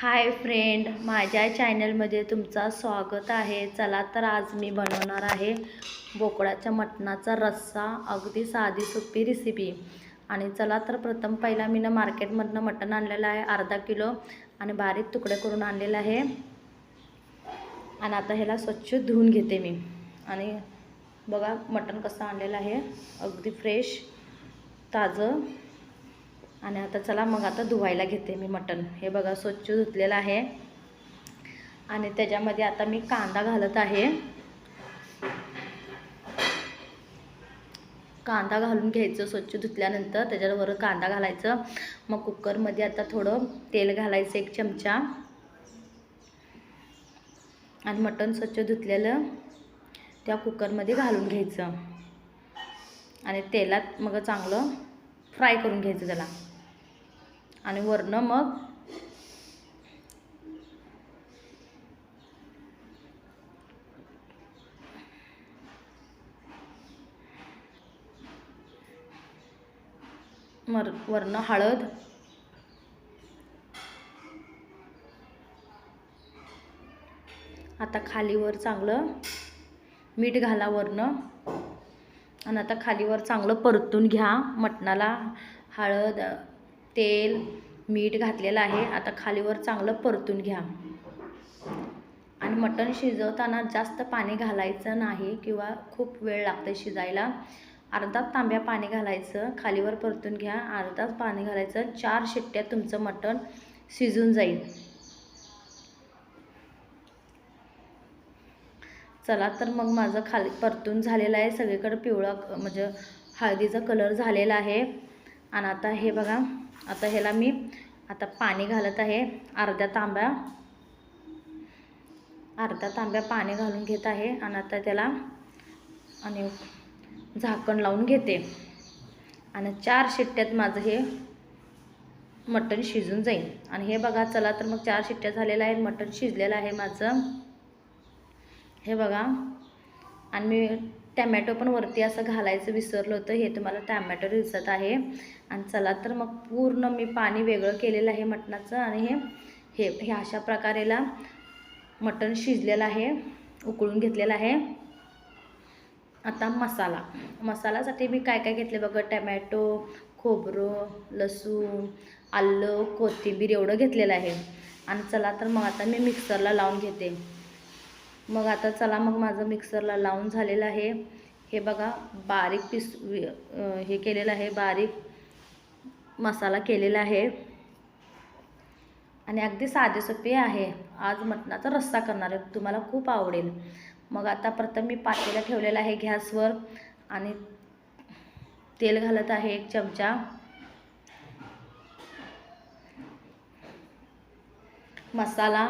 Hi friend माझ्या चॅनलमध्ये तुमचा स्वागत आहे. चला तर आज मी बनवणार आहे बोकडाच्या मटणाचा रस्सा अगदी साधी सोपी रेसिपी आणि चला तर प्रथम पहिला मी ना मार्केटमधनं मटण आणलेलं आहे अर्धा किलो. आणि बारीक तुकडे करून आणलेलं आहे. आणि आता ह्याला स्वच्छ धुवून घेते मी. आणि बघा मटण कसं आणलेलं आहे. अगदी फ्रेश ताजं. आणि आता चला मग आता धुवायला घेते मी मटण. हे बघा स्वच्छ धुतलेलं आहे. आणि त्याच्यामध्ये आता मी कांदा घालत आहे. कांदा घालून घ्यायचं स्वच्छ धुतल्यानंतर त्याच्यावर कांदा घालायचं. मग कुकरमध्ये आता थोडं तेल घालायचं एक चमचा. आणि मटण स्वच्छ धुतलेलं त्या कुकरमध्ये घालून घ्यायचं. आणि तेलात मग चांगलं फ्राय करून घ्यायचं त्याला. आणि वरनं मग मर वरनं हळद. आता खालीवर चांगलं मीठ घाला वरनं. आणि आता खालीवर चांगलं परतून घ्या. मटणाला हळद तेल मीठ घातलेलं आहे. आता खालीवर चांगलं परतून घ्या. आणि मटण शिजवताना जास्त पाणी घालायचं नाही किंवा खूप वेळ लागतं शिजायला. अर्धा तांब्या पाणी घालायचं खालीवर परतून घ्या. अर्धाच पाणी घालायचं चार शिट्ट्या तुमचं मटण शिजून जाईल. चला तर मग माझं खाली परतून झालेलं आहे. सगळीकडे पिवळा म्हणजे हळदीचा कलर झालेला आहे. आणि आता हे बघा आता ह्याला मी आता पाणी घालत आहे. अर्ध्या तांब्या अर्धा तांब्या पाणी घालून घेत आहे आणि आता त्याला आणि झाकण लावून घेते. आणि चार शिट्ट्यात माझं हे मटण शिजून जाईल. आणि हे बघा चला तर मग चार शिट्ट्या झालेल्या आहेत. मटण शिजलेलं आहे माझं. हे बघा. आणि मी टॅमॅटो पण वरती असं घालायचं विसरलं होतं. हे तुम्हाला टॅमॅटो दिसत आहे. आणि चला तर मग पूर्ण मी पाणी वेगळं केलेलं आहे मटणाचं आणि हे हे हे अशा प्रकारेला मटण शिजलेलं आहे उकळून घेतलेलं आहे. आता मसाला. मसाल्यासाठी मी काय काय घेतले बघा? टॅमॅटो खोबरं लसूण आलं कोथिंबीर एवढं घेतलेलं आहे. आणि चला तर मग आता मी मिक्सरला लावून घेते. मग आता चला मग माझं मिक्सरला लावून झालेलं आहे. हे बघा बारीक पीस हे केलेलं आहे बारीक मसाला केलेला आहे. आणि अगदी साधे सोपे आहे. आज मटणाचा रस्सा करणार आहे तुम्हाला खूप आवडेल. मग आता प्रथम मी पातेला ठेवलेला आहे गॅसवर आणि तेल घालत आहे एक चमचा. मसाला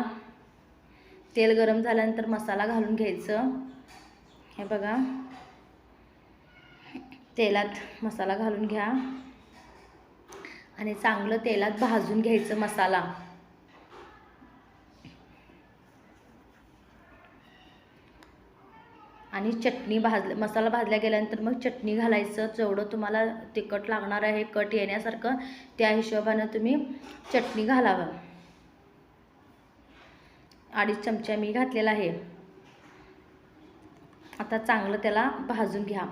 तेल गरम झाल्यानंतर मसाला घालून घ्यायचं. हे बघा. तेलात मसाला घालून घ्या. आणि चांगलं तेलात भाजून घ्यायचं मसाला. आणि चटणी भाजलं मसाला भाजल्या गेल्यानंतर मग चटणी घालायचं. जेवढं तुम्हाला तिखट लागणार आहे कट येण्यासारखं त्या हिशोबानं तुम्ही चटणी घालावं. अडीच चमचा मी घातलेला आहे. आता चांगलं त्याला भाजून घ्या.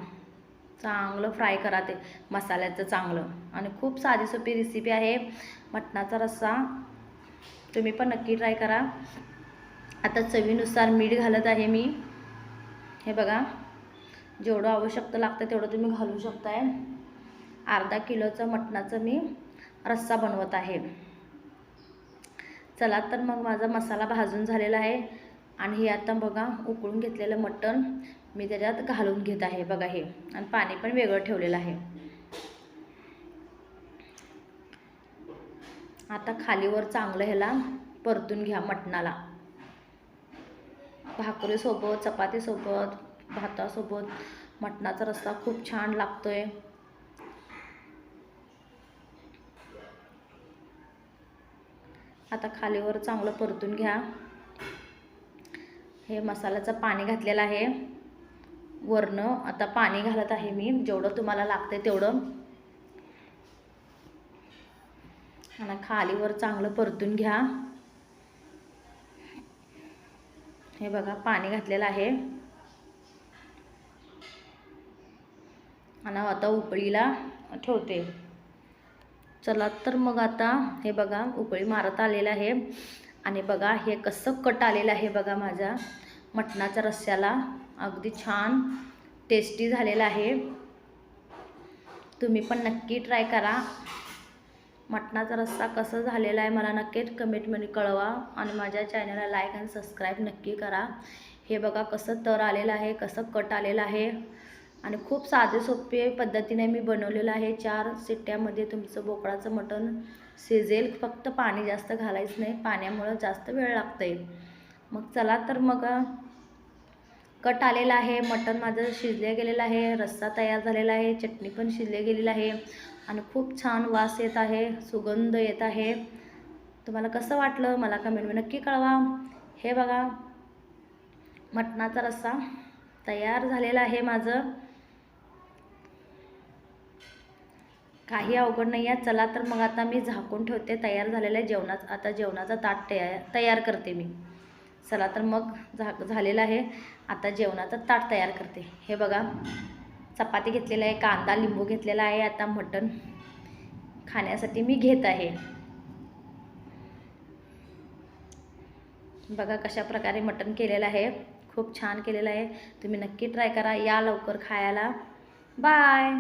चांगलं फ्राय करा ते मसाल्याचं चांगलं. आणि खूप साधी सोपी रेसिपी आहे. मटणाचा रस्सा तुम्ही पण नक्की ट्राय करा. आता चवीनुसार मीठ घालत आहे मी. हे बघा जेवढं आवश्यकता लागतं तेवढं तुम्ही घालू शकताय. अर्धा किलोचं मटणाचं मी रस्सा बनवत आहे. चला तर मग माझा मसाला भाजून झालेला आहे. आणि हे आता बघा उकळून घेतलेलं मटण मी त्याच्यात घालून घेत आहे बघा हे. आणि पाणी पण वेगळं ठेवलेलं आहे. आता खालीवर चांगलं ह्याला परतून घ्या मटणाला. भाकरीसोबत चपातीसोबत भातासोबत मटणाचा रस्सा खूप छान लागतो आहे आता खालीवर चांगलं परतून घ्या. हे मसाल्याचं पाणी घातलेलं आहे. वरनं आता पाणी घालत आहे मी जेवढं तुम्हाला लागते तेवढं. आणि खालीवर चांगलं परतून घ्या. हे बघा पाणी घातलेलं आहे. आणि आता उकळीला ठेवते. चला तर मग आता हे बघा उकळी मारत आलेलं आहे. आणि बघा हे कसं कट आलेलं आहे बघा माझ्या मटणाच्या रस्स्याला अगदी छान टेस्टी झालेलं आहे. तुम्ही पण नक्की ट्राय करा. मटणाचा रस्सा कसं झालेला आहे मला नक्कीच कमेंटमध्ये कळवा. आणि माझ्या चॅनलला लाईक आणि सबस्क्राईब नक्की करा. हे बघा कसं तर आलेलं आहे कसं कट आलेलं आहे. आणि खूप साधे सोपे पद्धतीने मी बनवलेलं आहे. चार सिट्ट्यामध्ये तुमचं बोकडाचं मटण शिजेल. फक्त पाणी जास्त घालायचं नाही पाण्यामुळं जास्त वेळ लागतंय. मग चला तर मग कट आलेला आहे. मटण माझं शिजले गेलेलं आहे. रस्सा तयार झालेला आहे. चटणी पण शिजले गेलेली आहे. आणि खूप छान वास येत आहे. सुगंध येत आहे. तुम्हाला कसं वाटलं मला कमेंटमध्ये नक्की कळवा. हे बघा मटणाचा रस्सा तयार झालेला आहे माझं. काही अवघड नाही आहे. चला तर मग आता मी झाकून ठेवते. तयार झालेलं आहे जेवणाचं. आता जेवणाचा ताट तयार तयार करते मी. चला तर मग झाक झालेलं आहे. आता जेवणाचं ताट तयार करते. हे बघा चपाती घेतलेला आहे कांदा लिंबू घेतलेला आहे. आता मटण खाण्यासाठी मी घेत आहे. बघा कशा प्रकारे मटण केलेलं आहे. खूप छान केलेलं आहे. तुम्ही नक्की ट्राय करा या लवकर खायला. बाय!